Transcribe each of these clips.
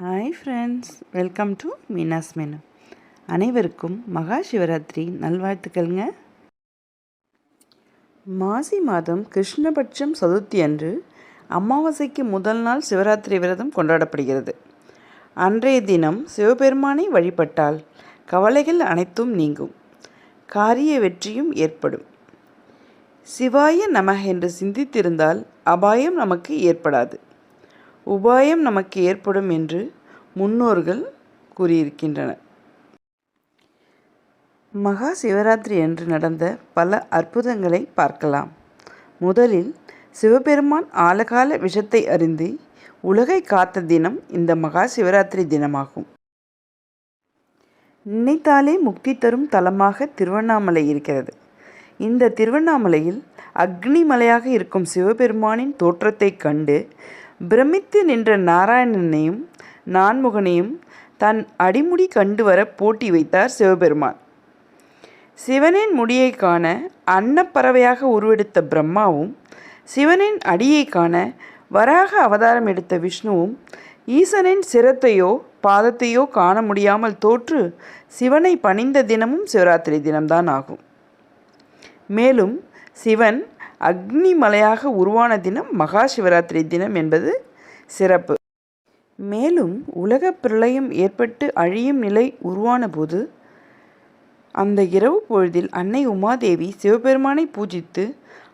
Hi friends welcome to Meena's menu அனைவருக்கும் மகா சிவராத்திரி நல்வாழ்த்துக்கள்ங்க. மாசி மாதம் கிருஷ்ணபட்சம் சதுர்த்தி அன்று அமாவாசைக்கு முதல் நாள் சிவராத்திரி விரதம் கொண்டாடப்படுகிறது. அன்றைய தினம் சிவபெருமானை வழிபட்டால் கவலைகள் அனைத்தும் நீங்கும். காரிய வெற்றியும் ஏற்படும். சிவாய நமக என்று சிந்தித்திருந்தால் அபாயம் நமக்கு ஏற்படாது. உபாயம் நமக்கு ஏற்படும் என்று முன்னோர்கள் கூறியிருக்கின்றனர் மகா சிவராத்திரி அன்று நடந்த பல அற்புதங்களை பார்க்கலாம். முதலில் சிவபெருமான் ஆலகால விஷத்தை அறிந்து உலகை காத்த தினம் இந்த மகா சிவராத்திரி தினமாகும். நினைத்தாலே முக்தி தரும் தலமாக திருவண்ணாமலை இருக்கிறது. இந்த திருவண்ணாமலையில் அக்னி மலையாக இருக்கும் சிவபெருமானின் தோற்றத்தைக் கண்டு பிரமித்து நின்ற நாராயணனையும் நான்முகனையும் தன் அடிமுடி கண்டு வர போட்டி வைத்தார் சிவபெருமான். சிவனின் முடியை காண அன்னப்பறவையாக உருவெடுத்த பிரம்மாவும் சிவனின் அடியை காண வராக அவதாரம் எடுத்த விஷ்ணுவும் ஈசனின் சிரத்தையோ பாதத்தையோ காண முடியாமல் தோற்று சிவனை பணிந்த தினமும் சிவராத்திரி தினம்தான் ஆகும். மேலும் சிவன் அக்னி மலையாக உருவான தினம் மகா சிவராத்திரி தினம் என்பது சிறப்பு. மேலும் உலக பிரளயம் ஏற்பட்டு அழியும் நிலை உருவான போது அந்த இரவு பொழுதில் அன்னை உமாதேவி சிவபெருமானை பூஜித்து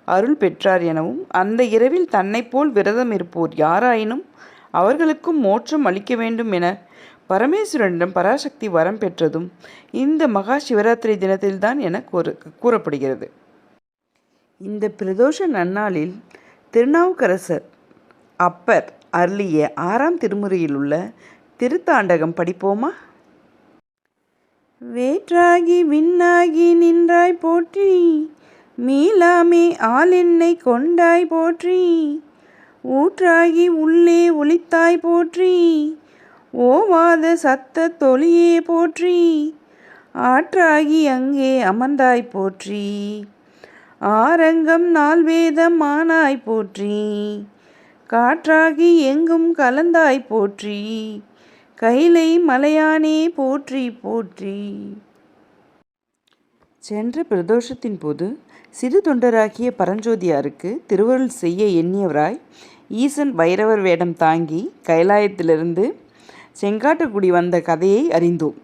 அருள் பெற்றார் எனவும் அந்த இரவில் தன்னை போல் விரதம் இருப்போர் யாராயினும் அவர்களுக்கும் மோட்சம் அளிக்க வேண்டும் என பரமேஸ்வரனிடம் பராசக்தி வரம் பெற்றதும் இந்த மகா சிவராத்திரி தினத்தில்தான் என கூறு கூறப்படுகிறது. இந்த பிரதோஷ நன்னாளில் திருநாவுக்கரசர் அப்பர் அருளிய ஆறாம் திருமுறையில் உள்ள திருத்தாண்டகம் படிப்போமா? வேற்றாகி விண்ணாகி நின்றாய் போற்றி மீளாமே ஆளெண்ணை கொண்டாய் போற்றி ஊற்றாகி உள்ளே ஒளித்தாய் போற்றி ஓவாத சத்த தொழியே போற்றி ஆற்றாகி அங்கே அமர்ந்தாய் போற்றி. ஆரங்கம் நால்வேதம் ஆனாய் போற்றி. காற்றாகி எங்கும் கலந்தாய் போற்றி. கைலை மலையானே போற்றி போற்றி. சென்ற பிரதோஷத்தின் போது சிறு தொண்டராகிய பரஞ்சோதியாருக்கு திருவருள் செய்ய எண்ணியவராய் ஈசன் வைரவர் வேடம் தாங்கி கைலாயத்திலிருந்து செங்காட்டுக்குடி வந்த கதையை அறிந்தோம்.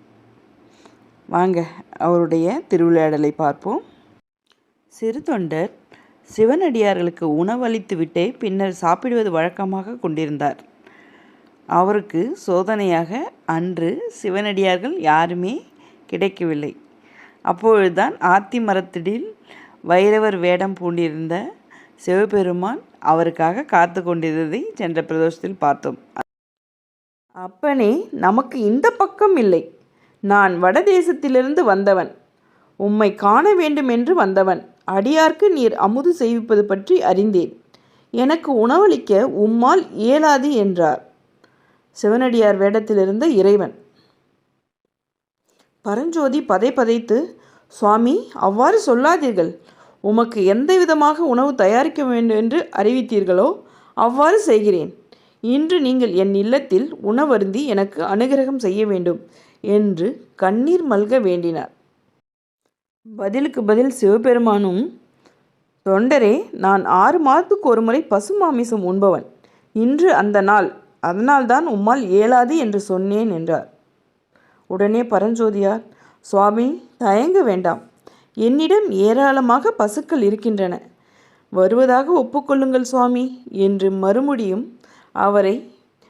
வாங்க அவருடைய திருவிளையாடலை பார்ப்போம். சிறு தொண்டர் சிவனடியார்களுக்கு உணவளித்துவிட்டே பின்னர் சாப்பிடுவது வழக்கமாக கொண்டிருந்தார். அவருக்கு சோதனையாக அன்று சிவனடியார்கள் யாருமே கிடைக்கவில்லை. அப்பொழுதுதான் ஆத்தி மரத்திடில் வைரவர் வேடம் பூண்டிருந்த சிவபெருமான் அவருக்காக காத்து கொண்டிருந்ததை சென்ற பிரதோஷத்தில் பார்த்தோம். அப்பனே நமக்கு இந்த பக்கம் இல்லை. நான் வடதேசத்திலிருந்து வந்தவன். உம்மை காண வேண்டும் என்று வந்தவன். அடியார்க்கு நீர் அமுது செய்விப்பது பற்றி அறிந்தேன். எனக்கு உணவளிக்க உம்மால் இயலாது என்றார். சிவனடியார் வேடத்திலிருந்த இறைவன். பரஞ்சோதி பதை பதைத்து சுவாமி அவ்வாறு சொல்லாதீர்கள். உமக்கு எந்த விதமாக உணவு தயாரிக்க வேண்டும் என்று அறிவித்தீர்களோ அவ்வாறு செய்கிறேன். இன்று நீங்கள் என் இல்லத்தில் உணவருந்தி எனக்கு அனுகிரகம் செய்ய வேண்டும் என்று கண்ணீர் மல்க வேண்டினார். பதிலுக்கு பதில் சிவபெருமானும் தொண்டரே நான் ஆறு மாதத்துக்கு ஒரு முறை பசு மாமிசம் உண்பவன். இன்று அந்த நாள் அதனால்தான் உம்மால் இயலாது என்று சொன்னேன் என்றார். உடனே பரஞ்சோதியார் சுவாமி தயங்க வேண்டாம். என்னிடம் ஏராளமாக பசுக்கள் இருக்கின்றன. வருவதாக ஒப்புக்கொள்ளுங்கள் சுவாமி என்று மறுமுடியும் அவரை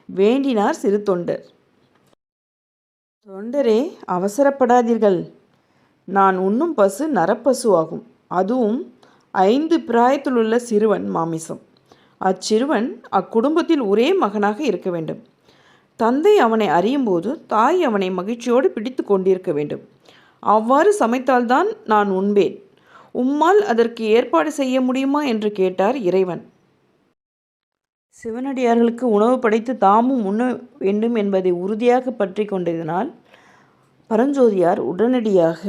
வேண்டினார் சிறு தொண்டர். தொண்டரே அவசரப்படாதீர்கள். நான் உண்ணும் பசு நரப்பசு ஆகும் அதுவும் ஐந்து பிராயத்திலுள்ள சிறுவன் மாமிசம். அச்சிறுவன் அக்குடும்பத்தில் ஒரே மகனாக இருக்க வேண்டும். தந்தை அவனை அறியும்போது தாய் அவனை மகிழ்ச்சியோடு பிடித்து கொண்டிருக்க வேண்டும். அவ்வாறு சமைத்தால்தான் நான் உண்பேன். உம்மால் அதற்கு ஏற்பாடு செய்ய முடியுமா என்று கேட்டார் இறைவன். சிவனடியார்களுக்கு உணவு படைத்து தாமும் உண்ண வேண்டும் என்பதை உறுதியாக பற்றி கொண்டதினால் பரஞ்சோதியார் உடனடியாக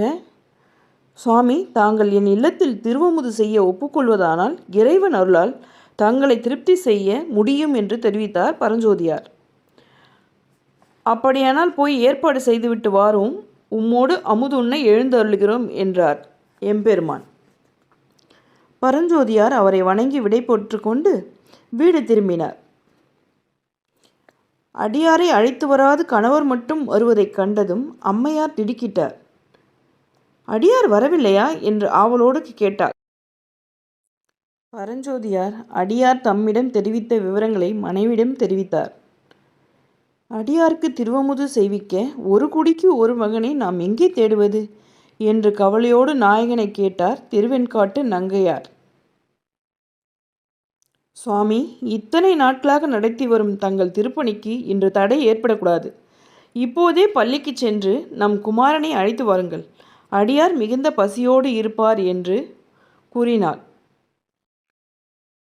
சுவாமி தாங்கள் என் இல்லத்தில் திருவமுது செய்ய ஒப்புக்கொள்வதானால் இறைவன் அருளால் தங்களை திருப்தி செய்ய முடியும் என்று தெரிவித்தார் பரஞ்சோதியார். அப்படியானால் போய் ஏற்பாடு செய்துவிட்டு வாரும். உம்மோடு அமுதுண்ண எழுந்தருளுகிறோம் என்றார் எம்பெருமான். பரஞ்சோதியார் அவரை வணங்கி விடை கொண்டு வீடு திரும்பினார். அடியாரை அழைத்து வராது கணவர் மட்டும் வருவதைக் கண்டதும் அம்மையார் திடுக்கிட்டார். அடியார் வரவில்லையா? என்று ஆவலோடு கேட்டார். பரஞ்சோதியார் அடியார் தம்மிடம் தெரிவித்த விவரங்களை மனைவிடம் தெரிவித்தார். அடியாருக்கு திருவமுது செய்விக்க ஒரு குடிக்கு ஒரு மகனை நாம் எங்கே தேடுவது? என்று கவலையோடு நாயகனை கேட்டார் திருவெண்காட்டு நங்கையார். சுவாமி இத்தனை நாட்களாக நடத்தி வரும் தங்கள் திருப்பணிக்கு இன்று தடை ஏற்படக்கூடாது. இப்போதே பள்ளிக்கு சென்று நம் குமாரனை அழைத்து வாருங்கள். அடியார் மிகுந்த பசியோடு இருப்பார் என்று கூறினார்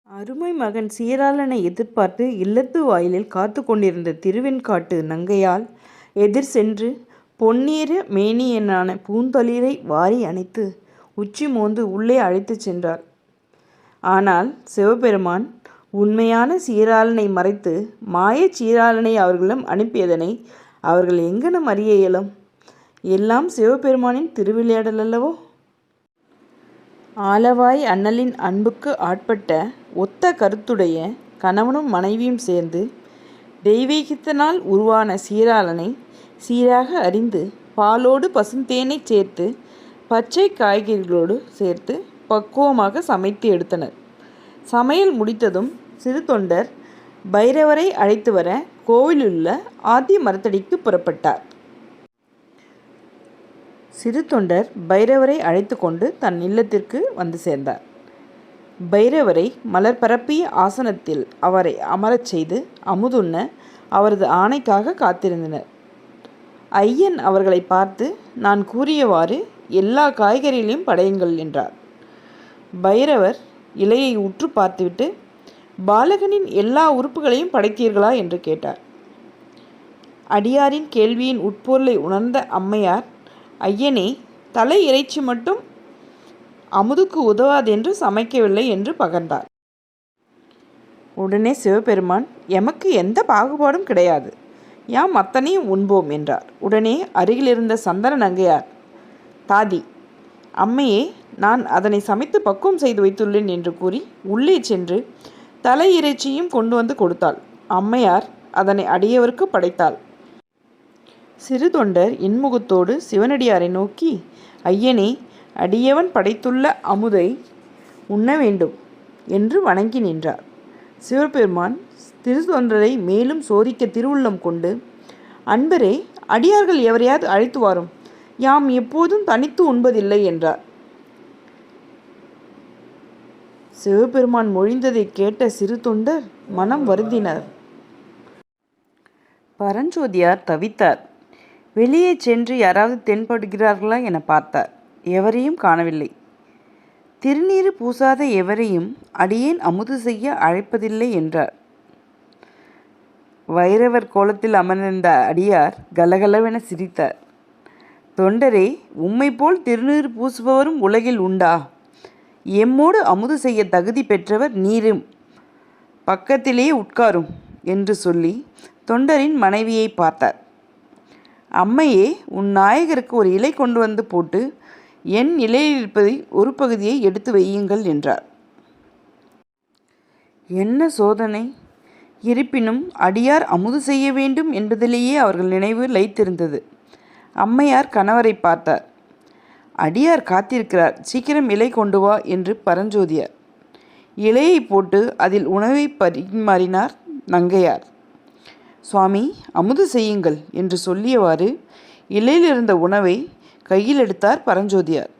அருமை மகன் சீராளனை எதிர்பார்த்து இல்லத்து வாயிலில் காத்து கொண்டிருந்த திருவெண்காட்டு நங்கையால் எதிர் சென்று பொன்னீர மேனியனான பூந்தளிரை வாரி அணைத்து உச்சி மோந்து உள்ளே அழைத்துச் சென்றார். ஆனால் சிவபெருமான் உண்மையான சீராளனை மறைத்து மாயச் சீராளனை அவர்களிடம் அனுப்பியதனை அவர்கள் எங்கனம் அறிய இயலும்? எல்லாம் சிவபெருமானின் திருவிளையாடல் அல்லவோ ஆலவாய் அண்ணலின் அன்புக்கு ஆட்பட்ட ஒத்த கருத்துடைய கணவனும் மனைவியும் சேர்ந்து தெய்வீகத்தினால் உருவான சீராளனை சீராக அறிந்து பாலோடு பசுந்தேனை சேர்த்து பச்சை காய்கறிகளோடு சேர்த்து பக்குவமாக சமைத்து எடுத்தனர். சமையல் முடித்ததும் சிறு தொண்டர் பைரவரை அழைத்து வர கோவிலுள்ள ஆதி மரத்தடிக்கு புறப்பட்டார். சிறு தொண்டர் பைரவரை அழைத்து கொண்டு தன் இல்லத்திற்கு வந்து சேர்ந்தார். பைரவரை மலர் பரப்பிய ஆசனத்தில் அவரை அமரச் செய்து அமுதுண்ண அவரது ஆணைக்காக காத்திருந்தனர். ஐயன் அவர்களை பார்த்து நான் கூறியவாறு எல்லா காய்கறிகளையும் படையுங்கள் என்றார். பைரவர் இலையை உற்று பார்த்துவிட்டு பாலகனின் எல்லா உறுப்புகளையும் படைத்தீர்களா? என்று கேட்டார். அடியாரின் கேள்வியின் உட்பொருளை உணர்ந்த அம்மையார் ஐயனே தலை இறைச்சி மட்டும் அமுதுக்கு உதவாதென்று சமைக்கவில்லை என்று பகர்ந்தார். உடனே சிவபெருமான் எமக்கு எந்த பாகுபாடும் கிடையாது. யாம் அத்தனையும் உண்போம் என்றார். உடனே அருகிலிருந்த சந்தன நங்கையார் தாதி அம்மையே நான் அதனை சமைத்து பக்குவம் செய்து வைத்துள்ளேன் என்று கூறி உள்ளே சென்று தலை இறைச்சியும் கொண்டு வந்து கொடுத்தாள். அம்மையார் அதனை அடியவருக்கு படைத்தாள். சிறு தொண்டர் இன்முகத்தோடு சிவனடியாரை நோக்கி ஐயனே அடியவன் படைத்துள்ள அமுதை உண்ண வேண்டும் என்று வணங்கி நின்றார். சிவபெருமான் திரு தொண்டரை மேலும் சோதிக்க திருவுள்ளம் கொண்டு அன்பரே அடியார்கள் எவரையாவது அழைத்து வாரும். யாம் எப்போதும் தனித்து உண்பதில்லை என்றார். சிவபெருமான் மொழிந்ததை கேட்ட சிறு தொண்டர் மனம் வருந்தினார். பரஞ்சோதியார் தவித்தார். வெளியே சென்று யாராவது தென்படுகிறார்களா என பார்த்தார். எவரையும் காணவில்லை. திருநீறு பூசாத எவரையும் அடியேன் அமுது செய்ய அழைப்பதில்லை என்றார். வைரவர் கோலத்தில் அமர்ந்திருந்த அடியார் கலகலவென சிரித்தார். தொண்டரே உம்மை போல் திருநீர் பூசுபவரும் உலகில் உண்டா? எம்மோடு அமுது செய்ய தகுதி பெற்றவர் நீரும். பக்கத்திலேயே உட்காரும் என்று சொல்லி தொண்டரின் மனைவியை பார்த்தார். அம்மையே உன் நாயகருக்கு ஒரு இலை கொண்டு வந்து போட்டு என் இலையில் இருப்பதை ஒரு பகுதியை எடுத்து வையுங்கள் என்றார். என்ன சோதனை? இருப்பினும் அடியார் அமுது செய்ய வேண்டும் என்பதிலேயே அவர்கள் நினைவு லைத்திருந்தது. அம்மையார் கணவரை பார்த்தார். அடியார் காத்திருக்கிறார் சீக்கிரம் இலை கொண்டு வா என்று பரஞ்சோதியார். இலையை போட்டு அதில் உணவை பரிமாறினார் நங்கையார். சுவாமி அமுது செய்யுங்கள் என்று சொல்லியவாறு இலையில் இருந்த உணவை கையில் எடுத்தார் பரஞ்சோதியார்.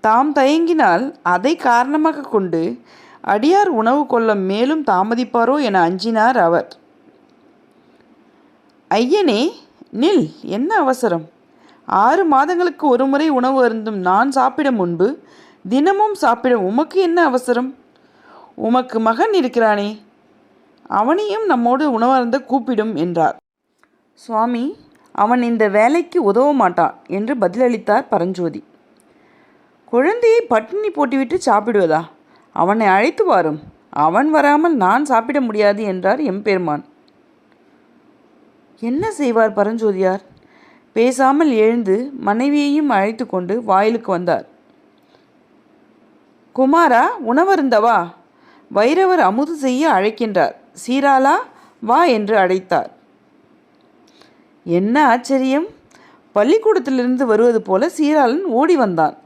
தாம் தயங்கினால் அதை காரணமாக கொண்டு அடியார் உணவு கொள்ள மேலும் தாமதிப்பாரோ என அஞ்சினார் அவர். ஐயனே நில் என்ன அவசரம்? ஆறு மாதங்களுக்கு ஒரு முறை உணவு அருந்தும் நான் சாப்பிட முன்பு தினமும் சாப்பிட உமக்கு என்ன அவசரம்? உமக்கு மகன் இருக்கிறானே அவனையும் நம்மோடு உணவருந்த கூப்பிடும் என்றார். சுவாமி அவன் இந்த வேலைக்கு உதவ மாட்டான் என்று பதிலளித்தார் பரஞ்சோதி. குழந்தையை பட்டினி போட்டுவிட்டு சாப்பிடுவதா? அவனை அழைத்து வாரும். அவன் வராமல் நான் சாப்பிட முடியாது என்றார் எம்பெருமான். என்ன செய்வார் பரஞ்சோதியார்? பேசாமல் எழுந்து மனைவியையும் அழைத்து கொண்டு வாயிலுக்கு வந்தார். குமாரா உணவருந்தவா? வைரவர் அமுது செய்ய அழைக்கின்றார். சீராளா வா என்று அழைத்தார். என்ன ஆச்சரியம்? பள்ளிக்கூடத்திலிருந்து வருவது போல சீராளன் ஓடி வந்தான்.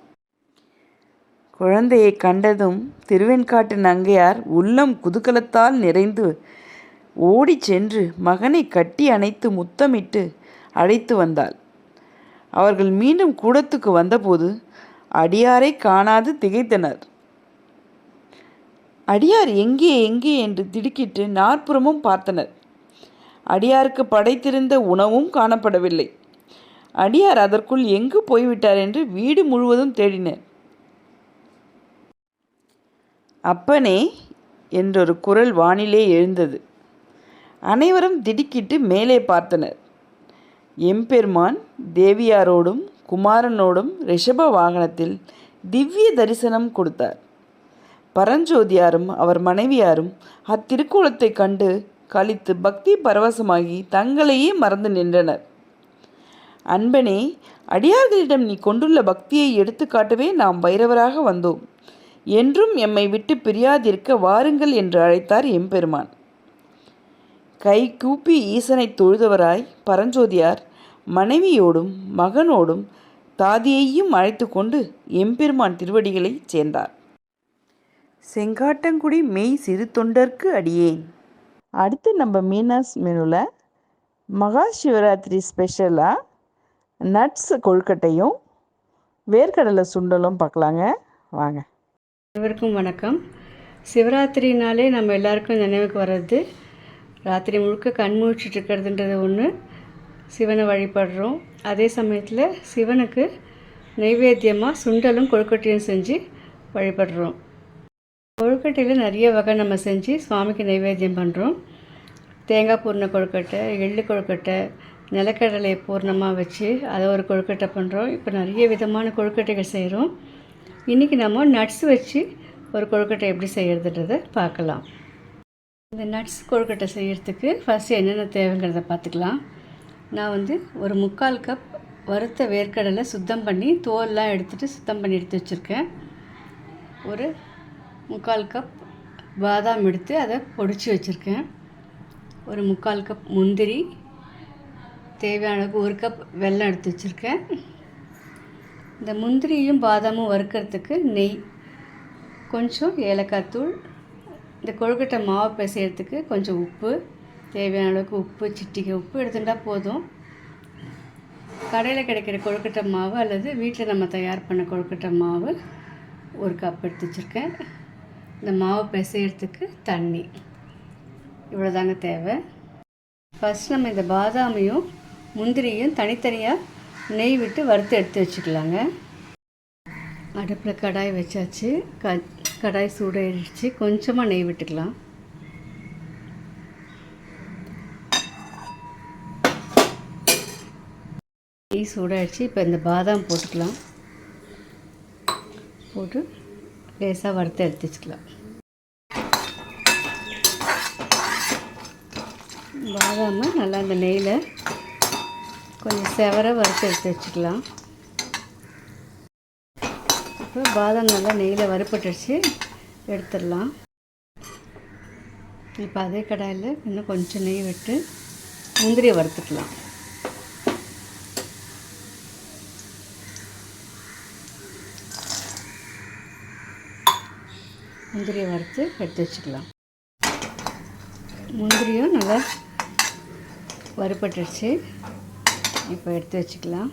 குழந்தையை கண்டதும் திருவெண்காட்டு நங்கையார் உள்ளம் குதுகலத்தால் நிறைந்து ஓடிச் சென்று மகனை கட்டி அணைத்து முத்தமிட்டு அழைத்து வந்தாள். அவர்கள் மீண்டும் கூடத்துக்கு வந்தபோது அடியாரை காணாது திகைத்தனர். அடியார் எங்கே எங்கே என்று திடுக்கிட்டு நாற்புறமும் பார்த்தனர். அடியாருக்கு படைத்திருந்த உணவும் காணப்படவில்லை. அடியார் அதற்குள் எங்கு போய்விட்டார் என்று வீடு முழுவதும் தேடினர். அப்பனே என்றொரு குரல் வானிலே எழுந்தது. அனைவரும் திடுக்கிட்டு மேலே பார்த்தனர். எம்பெருமான் தேவியாரோடும் குமாரனோடும் ரிஷப வாகனத்தில் திவ்ய தரிசனம் கொடுத்தார். பரஞ்சோதியாரும் அவர் மனைவியாரும் அத்திருக்கோலத்தை கண்டு கழித்து பக்தி பரவசமாகி தங்களையே மறந்து நின்றனர். அன்பனே அடியார்களிடம் நீ கொண்டுள்ள பக்தியை எடுத்துக்காட்டவே நாம் பைரவராக வந்தோம். என்றும் எம்மை விட்டு பிரியாதிருக்க வாருங்கள் என்று அழைத்தார் எம்பெருமான். கை கூப்பி ஈசனை தொழுதவராய் பரஞ்சோதியார் மனைவியோடும் மகனோடும் தாதியையும் அழைத்து கொண்டு எம்பெருமான் திருவடிகளை சேர்ந்தார். செங்காட்டங்குடி மெய் சிறு தொண்டர்க்கு அடியேன். அடுத்து நம்ம மீனாஸ் மெனுவில் மகா சிவராத்திரி ஸ்பெஷலாக நட்ஸ் கொழுக்கட்டையும் வேர்க்கடலை சுண்டலும் பார்க்கலாங்க. வாங்க. அனைவருக்கும் வணக்கம். சிவராத்திரினாலே நம்ம எல்லாருக்கும் நினைவுக்கு வர்றது ராத்திரி முழுக்க கண் முழிச்சிட்டு இருக்கிறதுன்றது ஒன்று சிவனை வழிபடுறோம். அதே சமயத்தில் சிவனுக்கு நைவேத்தியமாக சுண்டலும் கொழுக்கட்டையும் செஞ்சு வழிபடுறோம். கொழுக்கட்டையில் நிறைய வகை நம்ம செஞ்சு சுவாமிக்கு நைவேத்தியம் பண்ணுறோம் தேங்காய் பூர்ண கொழுக்கட்டை எள்ளு கொழுக்கட்டை நிலக்கடலை பூர்ணமாக வச்சு அதை ஒரு கொழுக்கட்டை பண்ணுறோம் இப்போ நிறைய விதமான கொழுக்கட்டைகள் செய்கிறோம் இன்றைக்கி நம்ம நட்ஸ் வச்சு ஒரு கொழுக்கட்டை எப்படி செய்கிறதுன்றதை பார்க்கலாம். இந்த நட்ஸ் கொழுக்கட்டை செய்கிறதுக்கு ஃபஸ்ட்டு என்னென்ன தேவைங்கிறத பார்த்துக்கலாம். நான் வந்து ஒரு முக்கால் கப் வறுத்த வேர்க்கடலை சுத்தம் பண்ணி தோல்லாம் எடுத்துகிட்டு சுத்தம் பண்ணி எடுத்து வச்சுருக்கேன். ஒரு முக்கால் கப் பாதாம் எடுத்து அதை பொடிச்சு வச்சுருக்கேன். ஒரு முக்கால் கப் முந்திரி தேவையான அளவுக்கு ஒரு கப் வெல்லம் எடுத்து வச்சுருக்கேன். இந்த முந்திரியும் பாதாமும் வறுக்கிறதுக்கு நெய் கொஞ்சம் ஏலக்காய் தூள் இந்த கொழுக்கட்டை மாவு பிசையிறதுக்கு கொஞ்சம் உப்பு தேவையான அளவுக்கு உப்பு சிட்டிகை உப்பு எடுத்துட்டால் போதும். கடையில் கிடைக்கிற கொழுக்கட்டை மாவு அல்லது வீட்டில் நம்ம தயார் பண்ண கொழுக்கட்டை மாவு ஒரு கப் எடுத்து வச்சுருக்கேன். இந்த மாவு பிசையறதுக்கு தண்ணி. இவ்வளோதாங்க தேவை. ஃபஸ்ட் நம்ம இந்த பாதாமையும் முந்திரியும் தனித்தனியாக நெய் விட்டு வறுத்து எடுத்து வச்சுக்கலாங்க. அடுப்பில் கடாய் வச்சாச்சு. க கடாய் சூடாயிடுச்சு. கொஞ்சமாக நெய் விட்டுக்கலாம். நெய் சூடாயிடுச்சு. இப்போ இந்த பாதாம் போட்டுக்கலாம். போட்டு லேசாக வறுத்து எடுத்து வச்சுக்கலாம் பாதாமை நல்லா அந்த நெய்யில் கொஞ்சம் செவர வறுத்து எடுத்து வச்சுக்கலாம். இப்போ பாதாம் நல்லா நெய்யில் வறுப்பட்டுச்சு எடுத்துடலாம். இப்போ அதே கடாயில் இன்னும் கொஞ்சம் நெய் விட்டு முந்திரியை வறுத்துக்கலாம். முந்திரியை வறுத்து எடுத்து வச்சுக்கலாம். முந்திரியும் நல்லா வறுப்பட்டுடுச்சு இப்போ எடுத்து வச்சுக்கலாம்.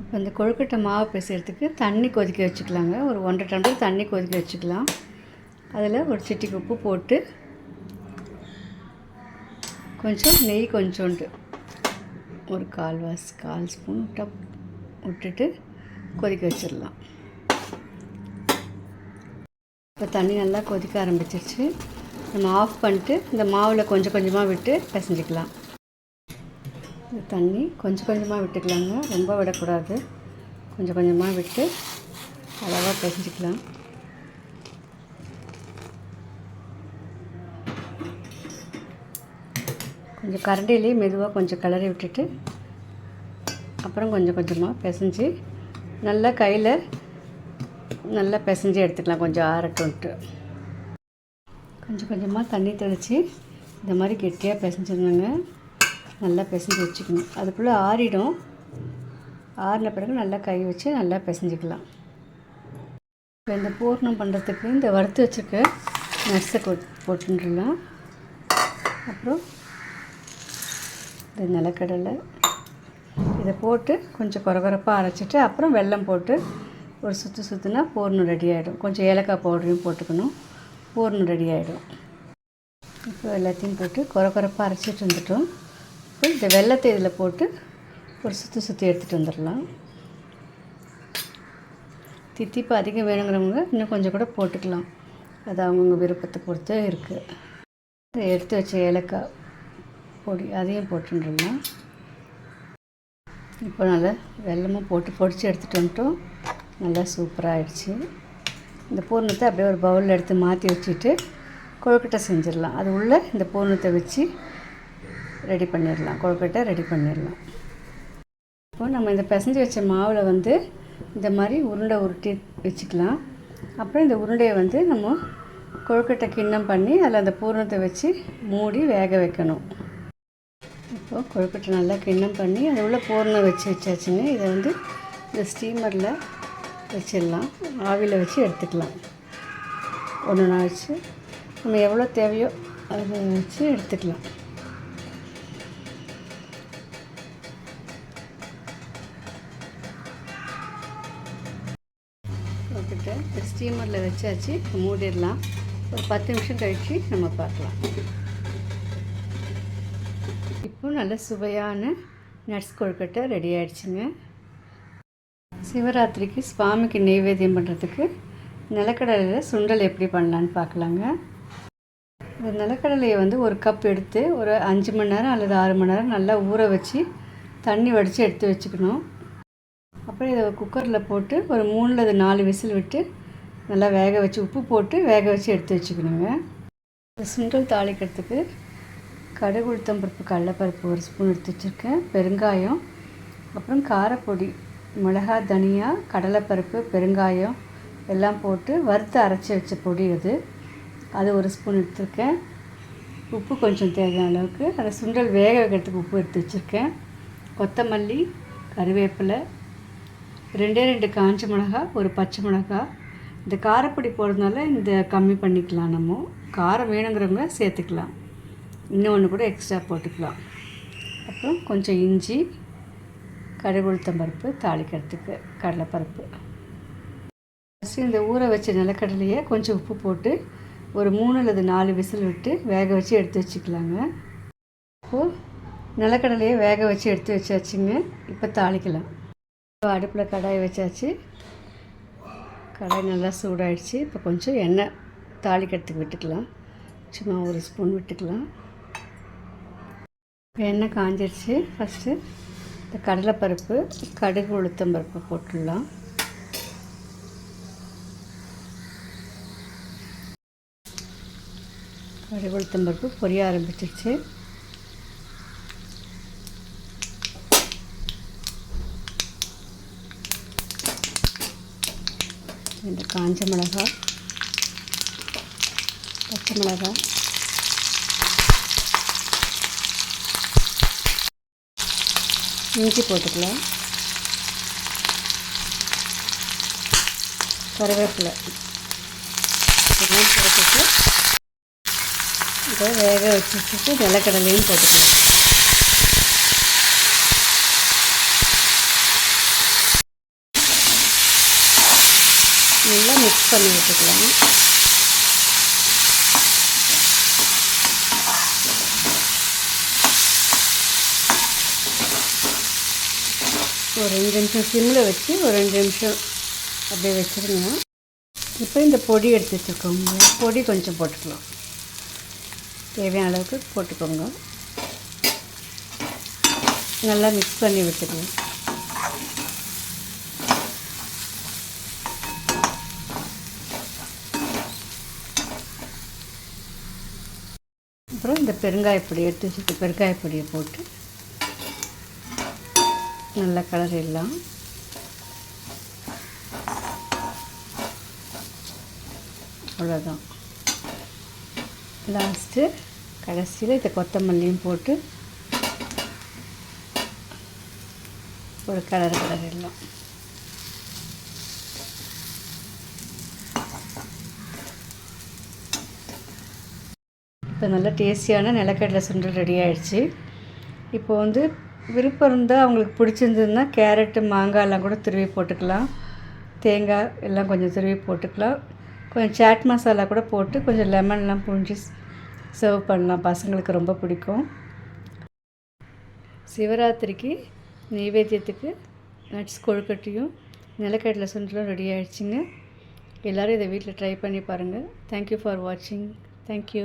இப்போ இந்த கொழுக்கட்டை மாவு பிசைகிறதுக்கு தண்ணி கொதிக்க வச்சுக்கலாங்க. ஒரு ஒன்றரை டம்ளர் தண்ணி கொதிக்க வச்சுக்கலாம். அதில் ஒரு சிட்டிக்கு உப்பு போட்டு கொஞ்சம் நெய் கொஞ்சோண்டு ஒரு கால்வாஸ் கால் ஸ்பூன் டப் விட்டுட்டு கொதிக்க வச்சிடலாம். இப்போ தண்ணி நல்லா கொதிக்க ஆரம்பிச்சிருச்சு. நம்ம ஆஃப் பண்ணிட்டு இந்த மாவில் கொஞ்சம் கொஞ்சமாக விட்டு பிசைஞ்சிக்கலாம். இந்த தண்ணி கொஞ்சம் கொஞ்சமாக விட்டுக்கலாங்க. ரொம்ப விடக்கூடாது. கொஞ்சம் கொஞ்சமாக விட்டு அளவாக பிசைஞ்சிக்கலாம். கொஞ்சம் கரண்டிலேயே மெதுவாக கொஞ்சம் கிளறி விட்டுட்டு அப்புறம் கொஞ்சம் கொஞ்சமாக பிசைஞ்சு நல்லா கையில் நல்லா பிசைஞ்சு எடுத்துக்கலாம் கொஞ்சம் ஆறட்டும்ட்டு கொஞ்சம் கொஞ்சமாக தண்ணி தெளித்து இந்த மாதிரி கெட்டியாக பிசைஞ்சிருந்தாங்க நல்லா பிசைஞ்சு வச்சுக்கணும். அதுக்குள்ளே ஆறிடும். ஆறின பிறகு நல்லா கை வச்சு நல்லா பிசைஞ்சிக்கலாம். இப்போ இந்த பூர்ணம் பண்ணுறதுக்கு இந்த வறுத்து வச்சுருக்க நட்ஸை கொட் போட்டுடலாம். அப்புறம் இந்த நிலக்கடலை இதை போட்டு கொஞ்சம் குறகுறப்பாக அரைச்சிட்டு அப்புறம் வெல்லம் போட்டு ஒரு சுற்று சுற்றுனா பூர்ணம் ரெடி ஆகிடும் கொஞ்சம் ஏலக்காய் பவுடரையும் போட்டுக்கணும். பூர்ணம் ரெடி ஆகிடும் இப்போ எல்லாத்தையும் போட்டு குறகுறப்பாக அரைச்சிட்டு வந்துட்டோம். இப்போ இந்த வெள்ளத்தை இதில் போட்டு ஒரு சுற்றி சுற்றி எடுத்துகிட்டு வந்துடலாம். தித்திப்பு அதிகம் வேணுங்கிறவங்க இன்னும் கொஞ்சம் கூட போட்டுக்கலாம். அது அவங்கவுங்க விருப்பத்தை பொறுத்து இருக்குது எடுத்து வச்ச ஏலக்காய் பொடி அதையும் போட்டுருலாம் இப்போ நல்லா வெள்ளமும் போட்டு பொடிச்சு எடுத்துகிட்டு வந்துட்டோம். நல்லா சூப்பராக ஆயிடுச்சு இந்த பூர்ணத்தை அப்படியே ஒரு பவுலில் எடுத்து மாற்றி வச்சுட்டு கொழுக்கட்டை செஞ்சிடலாம். அது உள்ளே இந்த பூர்ணத்தை வச்சு ரெடி பண்ணிடலாம். கொழுக்கட்டை ரெடி பண்ணிடலாம். இப்போ நம்ம இந்த பிசைஞ்சு வச்ச மாவில் வந்து இந்த மாதிரி உருண்டை உருட்டி வச்சுக்கலாம். அப்புறம் இந்த உருண்டையை வந்து நம்ம கொழுக்கட்டை கிண்ணம் பண்ணி அதில் அந்த பூர்ணத்தை வச்சு மூடி வேக வைக்கணும். இப்போது கொழுக்கட்டை நல்லா கிண்ணம் பண்ணி அது உள்ள பூர்ணம் வச்சு வச்சாச்சுங்க. இதை வந்து இந்த ஸ்டீமரில் வச்சிடலாம். ஆவியில் வச்சு எடுத்துக்கலாம். ஒன்று ஒன்றா வச்சு நம்ம எவ்வளோ தேவையோ அதை வச்சு எடுத்துக்கலாம். கொழுக்கட்டை ஸ்டீமரில் வச்சாச்சு. மூடிடலாம். ஒரு பத்து நிமிஷம் கழித்து நம்ம பார்க்கலாம். இப்போ நல்ல சுவையான நட்ஸ் கொழுக்கட்டை ரெடி ஆகிடுச்சுங்க சிவராத்திரிக்கு சுவாமிக்கு நெய்வேத்தியம் பண்ணுறதுக்கு நிலக்கடலையில் சுண்டல் எப்படி பண்ணலான்னு பார்க்கலாங்க. இந்த நிலக்கடலையை வந்து ஒரு கப் எடுத்து ஒரு அஞ்சு மணி நேரம் அல்லது ஆறு மணி நேரம் நல்லா ஊற வச்சு தண்ணி வடித்து எடுத்து வச்சுக்கணும். அப்புறம் இதை குக்கரில் போட்டு ஒரு மூணுலது நாலு விசில் விட்டு நல்லா வேக வச்சு உப்பு போட்டு வேக வச்சு எடுத்து வச்சுக்கணுங்க. இந்த சுண்டல் தாளிக்கிறதுக்கு கடுகு உளுத்தம் பருப்பு கடலைப்பருப்பு ஒரு ஸ்பூன் எடுத்து வச்சுருக்கேன். பெருங்காயம் அப்புறம் காரப்பொடி மிளகா தனியா கடலைப்பருப்பு பெருங்காயம் எல்லாம் போட்டு வறுத்து அரைச்சி வச்ச பொடி அது. அது ஒரு ஸ்பூன் எடுத்திருக்கேன். உப்பு கொஞ்சம் தேவையான அளவுக்கு. அதை சுண்டல் வேக வைக்கிறதுக்கு உப்பு எடுத்து வச்சுருக்கேன். கொத்தமல்லி கருவேப்பிலை ரெண்டே ரெண்டு காஞ்ச மிளகா ஒரு பச்சை மிளகா. இந்த காரப்பொடி போடுறதுனால இந்த கம்மி பண்ணிக்கலாம் நம்ம. காரம் வேணுங்கிறவங்க சேர்த்துக்கலாம். இன்னொன்று கூட எக்ஸ்ட்ரா போட்டுக்கலாம். அப்புறம் கொஞ்சம் இஞ்சி கடுகுளுத்தம் பருப்பு தாளிக்கிறதுக்கு கடலைப்பருப்பு. ஃபஸ்ட்டு இந்த ஊற வச்ச நிலக்கடலையை கொஞ்சம் உப்பு போட்டு ஒரு மூணு அல்லது நாலு விசில் விட்டு வேக வச்சு எடுத்து வச்சுக்கலாங்க. இப்போது நிலக்கடலையை வேக வச்சு எடுத்து வச்சாச்சுங்க. இப்போ தாளிக்கலாம். இப்போ அடுப்பில் கடாய் வச்சாச்சு. கடாய் நல்லா சூடாயிடுச்சு. இப்போ கொஞ்சம் எண்ணெய் தாளிக்கிறதுக்கு விட்டுக்கலாம். சும்மா ஒரு ஸ்பூன் விட்டுக்கலாம். இப்போ எண்ணெய் காஞ்சிருச்சு. ஃபஸ்ட்டு இந்த கடலைப்பருப்பு கடுகு உளுத்தம் பருப்பு போட்டுடலாம். கடுகு உளுத்தம் பருப்பு பொரிய ஆரம்பிச்சிருச்சு. இந்த காஞ்ச மிளகாய் பச்சை மிளகாய் இஞ்சி போட்டுக்கலாம். கருவேப்பிலை. போட்டுட்டு இதை வேக வச்சு வச்சுட்டு நிலக்கடலையும் போட்டுக்கலாம். நல்லா மிக்ஸ் பண்ணி விட்டுக்கலாம். ஒரு ரெண்டு நிமிஷம் சிம்மில் வச்சு ஒரு ரெண்டு நிமிஷம் அப்படியே வச்சுருங்க. இப்போ இந்த பொடி எடுத்து வச்சுருக்கோங்க பொடி கொஞ்சம் போட்டுக்கலாம். தேவையான அளவுக்கு போட்டுக்கோங்க. நல்லா மிக்ஸ் பண்ணி விட்டுக்கலாம் அப்புறம் இந்த பெருங்காயப்பொடி எடுத்து வச்சுருக்க பெருங்காயப்பொடியை போட்டு நல்ல கலர் எல்லாம். அவ்வளோதான் லாஸ்ட்டு கடைசியில் இதை கொத்தமல்லியும் போட்டு ஒரு கலர் கலர் எல்லாம். இப்போ நல்லா டேஸ்டியான நிலக்கடலை சுண்டல் ரெடி ஆயிடுச்சு. இப்போ வந்து விருப்பம் இருந்தால் அவங்களுக்கு பிடிச்சிருந்ததுன்னா கேரட்டு மாங்காயெல்லாம் கூட துருவி போட்டுக்கலாம். தேங்காய் எல்லாம் கொஞ்சம் துருவி போட்டுக்கலாம். கொஞ்சம் சாட் மசாலா கூட போட்டு கொஞ்சம் லெமன்லாம் புழிஞ்சு சர்வ் பண்ணலாம். பசங்களுக்கு ரொம்ப பிடிக்கும். சிவராத்திரிக்கு நைவேத்தியத்துக்கு நட்ஸ் கொழுக்கட்டையும் நிலக்கடலை சுண்டலும் ரெடி ஆகிடுச்சிங்க எல்லோரும் இதை வீட்டில் ட்ரை பண்ணி பாருங்கள் தேங்க்யூ ஃபார் வாட்சிங் தேங்க்யூ